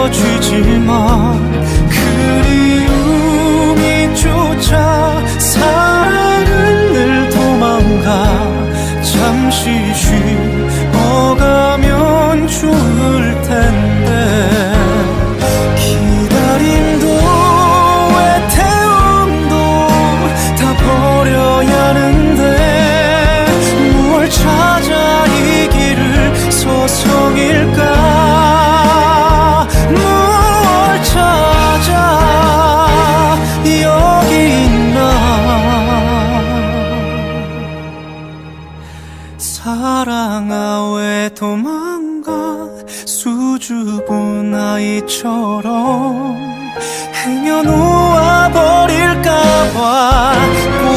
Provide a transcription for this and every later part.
움켜쥐지만 그리움이 쫓아 사랑은 늘 도망가 잠시 쉬 사랑아 왜 도망가? 수줍은 아이처럼 행여 놓아 버릴까봐 꼭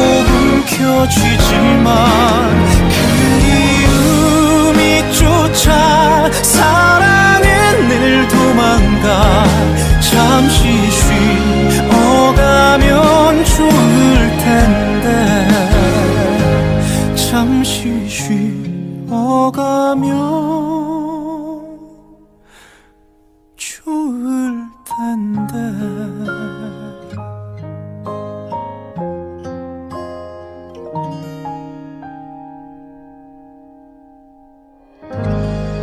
움켜쥐지만